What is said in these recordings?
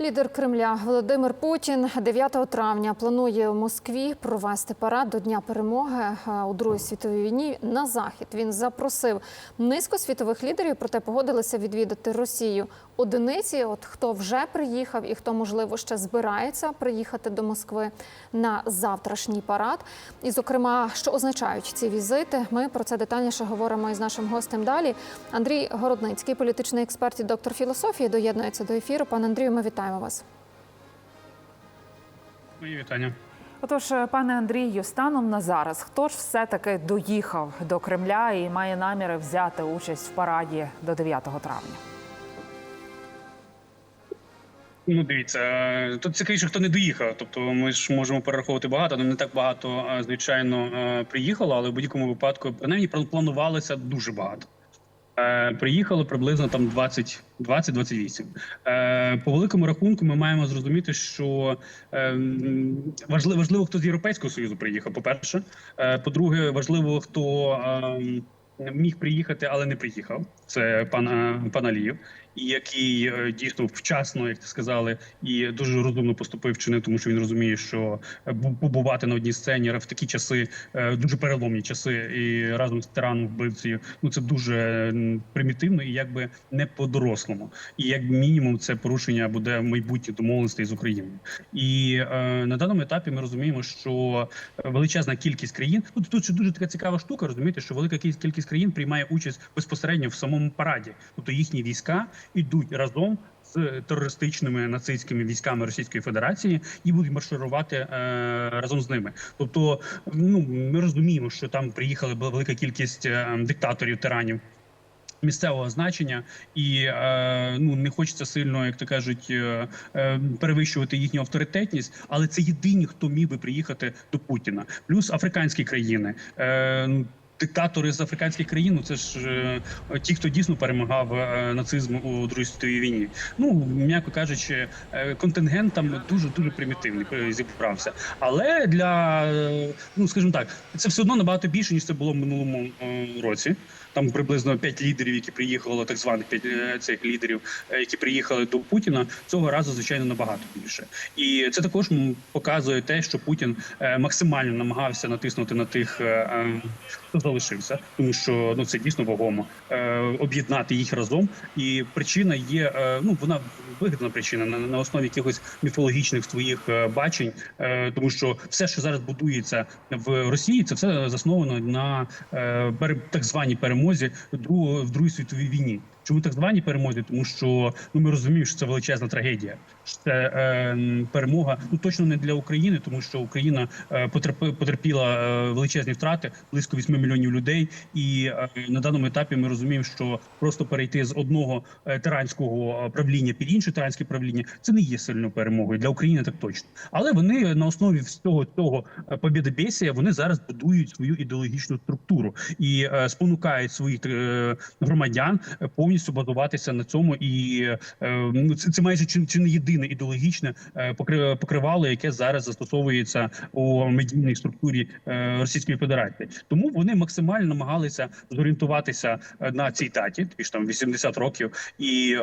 Лідер Кремля Володимир Путін 9 травня планує у Москві провести парад до Дня перемоги е, у Другій світовій війні на захід. Він запросив низку світових лідерів, проте погодилися відвідати Росію. Одиниці, от хто вже приїхав і хто можливо ще збирається приїхати до Москви на завтрашній парад. І, зокрема, що означають ці візити, ми про це детальніше говоримо із нашим гостем далі. Андрій Городницький, політичний експерт і доктор філософії, доєднується до ефіру. Пане Андрію, ми вітаємо вас. Мої вітання. Отож, пане Андрію, станом на зараз, хто ж все-таки доїхав до Кремля і має наміри взяти участь в параді до 9 травня? Ну, дивіться, е, тут цікавіше, хто не доїхав. Тобто, ми ж можемо перераховувати багато, але не так багато, е, звичайно, е, приїхало, але в будь-якому випадку принаймні планувалося дуже багато. Е, Приїхало приблизно там 20 20-28. Е, По великому рахунку, ми маємо зрозуміти, що е, важливо, важливо, хто з Європейського союзу приїхав. По перше, по-друге, важливо, хто е, міг приїхати, але не приїхав. Це пан е, пан Алієв, і який е, дійсно вчасно, як ти сказали, і дуже розумно поступив чинив, тому що він розуміє, що е, бу- побувати на одній сцені в такі часи, е, дуже переломні часи, і разом з тираном вбивцею, ну це дуже примітивно і якби не по-дорослому. І як мінімум, це порушення буде майбутнє домовленостей з Україною. І е, на даному етапі ми розуміємо, що величезна кількість країн тут, тут ще дуже така цікава штука. Розумієте, що велика кількість країн приймає участь безпосередньо в самому параді, тобто їхні війська йдуть разом. З терористичними нацистськими військами Російської Федерації і будуть марширувати е, разом з ними. Тобто, ну ми розуміємо, що там приїхала велика кількість е, диктаторів, тиранів місцевого значення, і е, ну не хочеться сильно, як то кажуть, е, перевищувати їхню авторитетність, але це єдині, хто міг би приїхати до Путіна, плюс африканські країни. Диктатори з африканських країн, ну це ж е, ті, хто дійсно перемагав е, нацизм у Другій світовій війні. Ну м'яко кажучи, е, контингент там дуже дуже примітивний зібрався. Але для ну скажімо так, це все одно набагато більше ніж це було в минулому році. Там приблизно п'ять лідерів, які приїхали, так званих п'ять е, цих лідерів, е, які приїхали до Путіна. Цього разу звичайно набагато більше, і це також показує те, що Путін е, максимально намагався натиснути на тих, хто залишився, тому що ну це дійсно вагомо об'єднати їх разом. І причина є ну вона вигідна причина на, на основі якихось міфологічних своїх бачень, тому що все, що зараз будується в Росії, це все засновано на так званій перемозі в Другій світовій війні. Чому так звані перемоги? Тому що ну ми розуміємо, що це величезна трагедія. Що це е, перемога ну точно не для України, тому що Україна е, потерпи, потерпіла е, величезні втрати, близько 8 мільйонів людей. І е, на даному етапі ми розуміємо, що просто перейти з одного е, тиранського е, правління під інше тиранське правління це не є сильною перемогою для України. Так точно, але вони на основі всього цього е, побєдобєсія вони зараз будують свою ідеологічну структуру і е, спонукають своїх е, громадян е, повністю базуватися на цьому. І ну це, це майже чи, чи не єдине ідеологічне е, покривало, яке зараз застосовується у медійній структурі е, Російської Федерації. Тому вони максимально намагалися зорієнтуватися на цій таті, ж там 80 років, і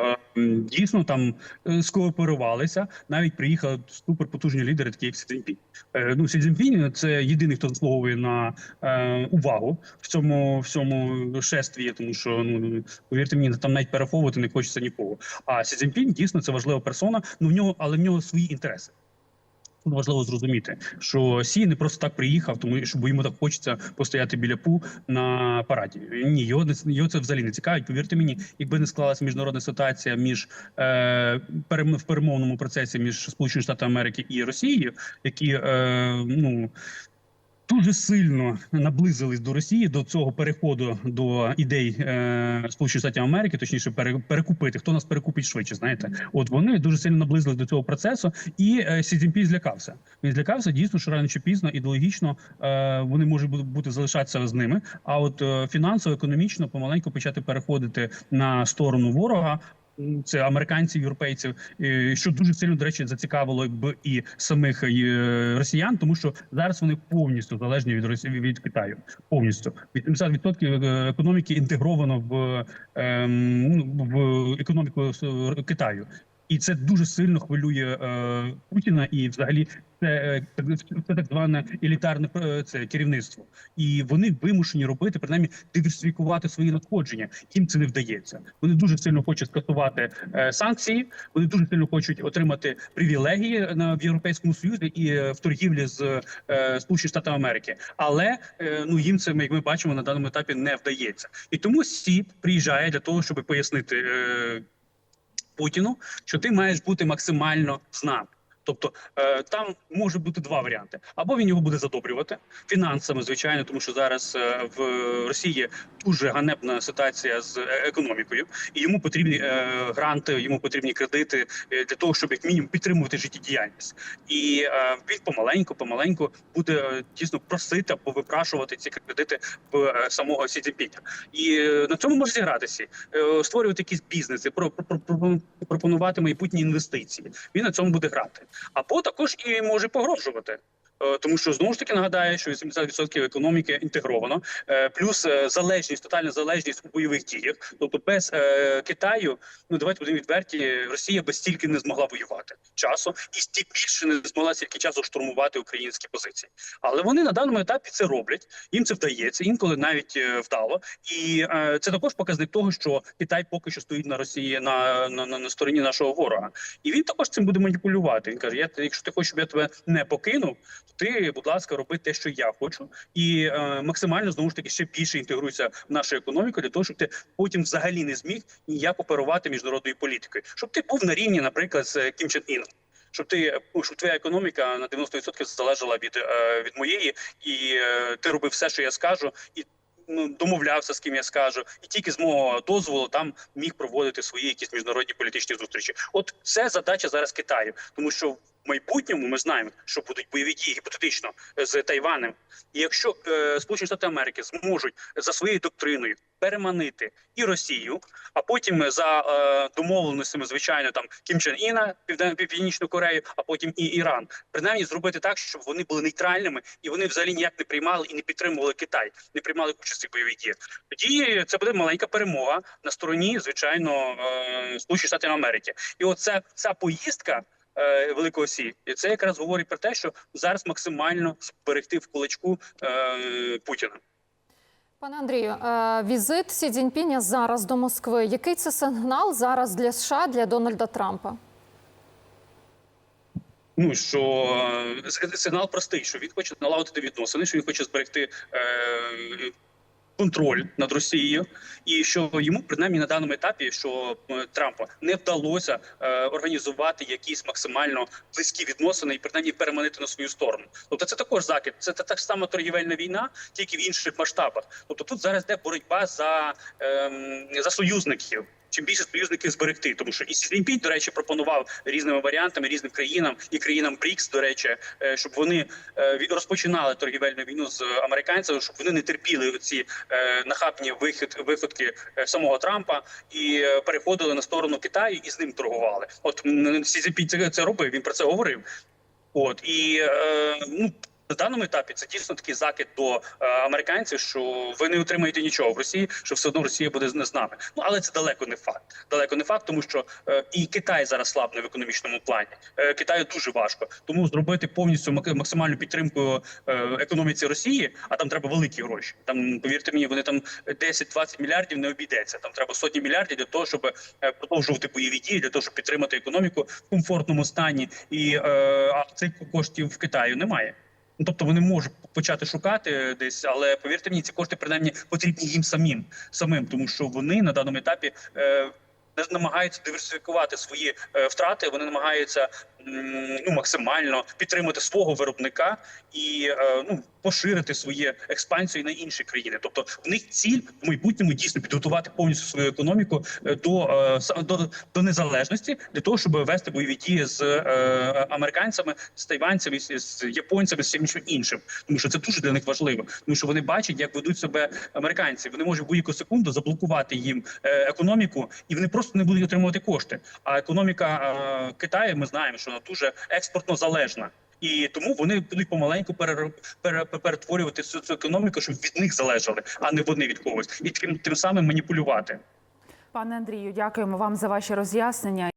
дійсно там скооперувалися. Навіть приїхали суперпотужні лідери, такі як Сі. Е, Ну, Сі Цзіньпінь – це єдиний, хто заслуговує на е, увагу в цьому всьому шестві, тому що ну повірте мені, там навіть переховувати не хочеться нікого. А Сі Цзіньпінь дійсно це важлива персона. Ну в нього, але в нього свої інтереси. Важливо зрозуміти, що Сі не просто так приїхав, тому що йому так хочеться постояти біля пу на параді. Ні, його не його це взагалі не цікавить. Повірте мені, якби не склалася міжнародна ситуація між е, перем, в перемовному процесі між Сполученими Штатами Америки і Росією, які е, ну. Дуже сильно наблизились до Росії до цього переходу до ідей е, Сполучених Штатів Америки, точніше, пере, перекупити. Хто нас перекупить швидше? Знаєте, от вони дуже сильно наблизились до цього процесу, і е, Сі злякався. Він злякався дійсно, що рано чи пізно ідеологічно е, вони можуть бу- бути залишатися з ними. А от е, фінансово, економічно помаленьку почати переходити на сторону ворога. Це американців, європейців, що дуже сильно до речі зацікавило б і самих е, росіян, тому що зараз вони повністю залежні від Росії від Китаю. Повністю 80% е, економіки інтегровано в, ем, ну, в економіку е, Китаю. І це дуже сильно хвилює е, Путіна і взагалі. Це, е, це так зване елітарне е, це керівництво, і вони вимушені робити принаймні диверсифікувати свої надходження. Їм це не вдається. Вони дуже сильно хочуть скасувати е, санкції. Вони дуже сильно хочуть отримати привілегії на в європейському союзі і е, в торгівлі з е, Сполучених Штатів Америки. Але е, ну їм це як ми бачимо на даному етапі не вдається. І тому Сі приїжджає для того, щоб пояснити е, Путіну, що ти маєш бути максимально з нами. Тобто е, там може бути два варіанти: або він його буде задобрювати фінансами, звичайно, тому що зараз е, в Росії дуже ганебна ситуація з е, економікою, і йому потрібні гранти, йому потрібні кредити для того, щоб як мінімум підтримувати життєдіяльність. І він помаленьку, помаленьку буде дійсно просити або випрашувати ці кредити в самого Сі Цзіньпіня. І на цьому може зігратися, створювати якісь бізнеси, про, про, про, пропонувати майбутні інвестиції. Він на цьому буде грати. Або також і може погрожувати. Е, Тому що знову ж таки нагадаю, що 80% економіки інтегровано, е, плюс е, залежність, тотальна залежність у бойових діях. Тобто без Китаю, ну давайте будемо відверті, Росія би стільки не змогла воювати часу, і стільки більше не змогла стільки часу штурмувати українські позиції. Але вони на даному етапі це роблять. Їм це вдається, інколи навіть вдало. І це також показник того, що Китай поки що стоїть на Росії на, на, на, на стороні нашого ворога. І він також цим буде маніпулювати. Він каже: Я якщо ти хочеш, щоб я тебе не покинув, ти, будь ласка, роби те, що я хочу, і е, максимально знову ж таки ще більше інтегруйся в нашу економіку для того, щоб ти потім взагалі не зміг ніяк оперувати міжнародною політикою, щоб ти був на рівні, наприклад, з Кім Чен Іном. Щоб ти ну, щоб твоя економіка на 90% залежала від, е, від моєї, і е, ти робив все, що я скажу, і ну, домовлявся з ким я скажу, і тільки з мого дозволу там міг проводити свої якісь міжнародні політичні зустрічі. От це задача зараз Китаю, тому що майбутньому ми знаємо, що будуть бойові дії гіпотетично з Тайванем. І якщо е, Сполучені Штати Америки зможуть за своєю доктриною переманити і Росію, а потім за е, домовленостями, звичайно, там Кім Чен Іна, Південно Північну Корею, а потім і Іран, принаймні зробити так, щоб вони були нейтральними і вони взагалі ніяк не приймали і не підтримували Китай, не приймали участі в бойових діях. Тоді це буде маленька перемога на стороні, звичайно, е, Сполучених Штатів Америки. І оця ця поїздка. Е, Великого Сі, і це якраз говорить про те, що зараз максимально зберегти в кулачку е, Путіна. Пане Андрію, е, візит Сі Цзіньпіня зараз до Москви. Який це сигнал зараз для США, для Дональда Трампа? Ну що сигнал простий, що він хоче налагодити відносини, що він хоче зберегти е, контроль над Росією, і що йому принаймні на даному етапі, що е, Трампа не вдалося е, організувати якісь максимально близькі відносини і принаймні переманити на свою сторону. Тобто це також закид. Це та, так само торгівельна війна, тільки в інших масштабах. Тобто тут зараз йде боротьба за, е, за союзників. Чим більше союзників зберегти, тому що і Сі Цзіньпінь, до речі, пропонував різними варіантами різним країнам і країнам БРІКС, до речі, е, щоб вони е, від- розпочинали торгівельну війну з американцями, щоб вони не терпіли ці е, нахабні вихід виходки самого Трампа і переходили на сторону Китаю і з ним торгували. От Сі Цзіньпінь це, робив. Він про це говорив. От і ну. На даному етапі це дійсно такий закид до е, американців, що ви не отримаєте нічого в Росії, що все одно Росія буде не з нами. Ну але це далеко не факт. Далеко не факт, тому що е, і Китай зараз слабне в економічному плані. Е, Китаю дуже важко. Тому зробити повністю мак- максимальну підтримку економіці Росії, а там треба великі гроші. Там повірте мені, вони там 10-20 мільярдів не обійдеться. Там треба сотні мільярдів для того, щоб продовжувати бойові дії, для того, щоб підтримати економіку в комфортному стані. І а цих коштів в Китаю немає. Ну, тобто вони можуть почати шукати десь, але повірте мені, ці кошти принаймні потрібні їм самим, самим, тому що вони на даному етапі е, намагаються диверсифікувати свої е, втрати. Вони намагаються ну максимально підтримати свого виробника і е, ну поширити свою експансію на інші країни. Тобто в них ціль в майбутньому дійсно підготувати повністю свою економіку е, до, е, до, до незалежності для того, щоб вести бойові дії з американцями, з тайванцями, з, японцями, з всім іншим, тому що це дуже для них важливо, тому що вони бачать, як ведуть себе американці. Вони можуть будь-яку секунду заблокувати їм економіку, і вони просто не будуть отримувати кошти. А економіка Китаю, ми знаємо, що вона дуже експортно залежна. І тому вони будуть помаленьку перер- пере- перетворювати цю, цю економіку, щоб від них залежали, а не вони від когось, і тим, тим самим маніпулювати. Пане Андрію, дякуємо вам за ваші роз'яснення.